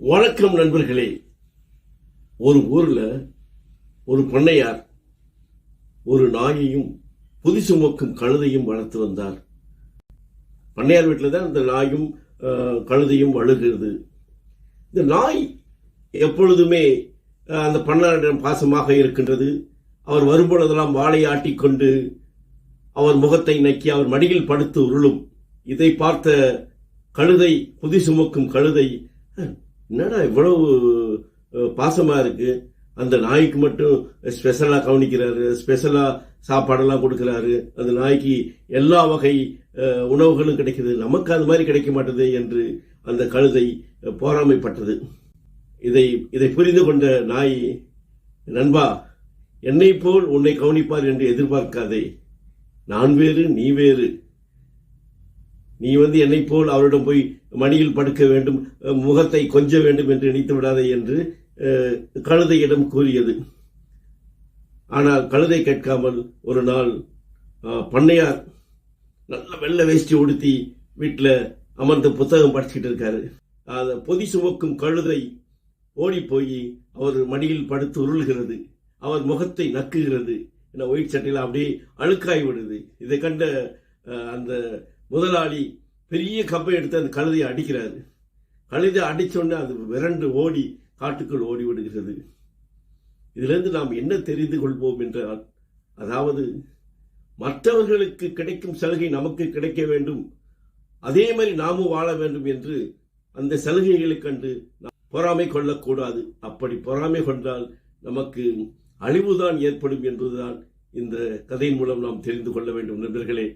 வணக்கம் நண்பர்களே. ஒரு ஊர்ல ஒரு பண்ணையார் ஒரு நாயையும் புதி சுமக்கும் கழுதையும் வளர்த்து வந்தார். பண்ணையார் வீட்டில் தான் இந்த நாயும் கழுதையும் வழுகிறது இந்த நாய் எப்பொழுதுமே அந்த பண்ணையாரிடம் பாசமாக இருக்கின்றது. அவர் வரும்பொழுதெல்லாம் வாழை ஆட்டிக்கொண்டு அவர் முகத்தை நக்கி அவர் மடியில் படுத்து உருளும். இதை பார்த்த கழுதை புதி சுமக்கும் கழுதை என்னடா இவ்வளவு பாசமா இருக்கு? அந்த நாய்க்கு மட்டும் ஸ்பெஷலாக கவனிக்கிறாரு ஸ்பெஷலாக சாப்பாடெல்லாம் கொடுக்குறாரு. அந்த நாய்க்கு எல்லா வகை உணவுகளும் கிடைக்குது. நமக்கு அது மாதிரி கிடைக்க மாட்டேது என்று அந்த கழுதை போராமைப்பட்டது இதை இதை புரிந்து கொண்ட நாய் நண்பா என்னை போல் உன்னை கவனிப்பார் என்று எதிர்பார்க்காதே. நான் வேறு நீ வேறு. நீ வந்து என்னை போல் அவரிடம் போய் மடியில் படுக்க வேண்டும் முகத்தை கொஞ்ச வேண்டும் என்று நினைத்து விடாதே என்று கழுதையிடம் கூறியது. ஆனால் கழுதை கேட்காமல் ஒரு நாள் பண்ணையார் நல்ல வெள்ளை வேஷ்டி உடுத்தி வீட்டில் அமர்ந்து புத்தகம் படிச்சுட்டு இருக்காரு. அதை பொதி சுமக்கும் கழுதை ஓடி போய் அவர் மடியில் படுத்து உருள்கிறது. அவர் முகத்தை நக்குகிறது. என்ன ஒயிட் சட்டையில் அப்படியே அழுக்காய் விடுது. இதை கண்ட அந்த முதலாளி பெரிய கப்பை எடுத்து அந்த கழுதையை அடிக்கிறாரு. கழுதை அடித்தோடனே அது விரண்டு ஓடி காட்டுக்குள் ஓடி விடுகிறது. இதிலிருந்து நாம் என்ன தெரிந்து கொள்வோம் என்றால் அதாவது மற்றவர்களுக்கு கிடைக்கும் சலுகை நமக்கு கிடைக்க வேண்டும். அதே மாதிரி நாமும் வாழ வேண்டும் என்று அந்த சலுகைகளைக் கண்டு நாம் பொறாமை கொள்ளக்கூடாது. அப்படி பொறாமை கொண்டால் நமக்கு அழிவுதான் ஏற்படும் என்பதுதான் இந்த கதையின் மூலம் நாம் தெரிந்து கொள்ள வேண்டும். நண்பர்களே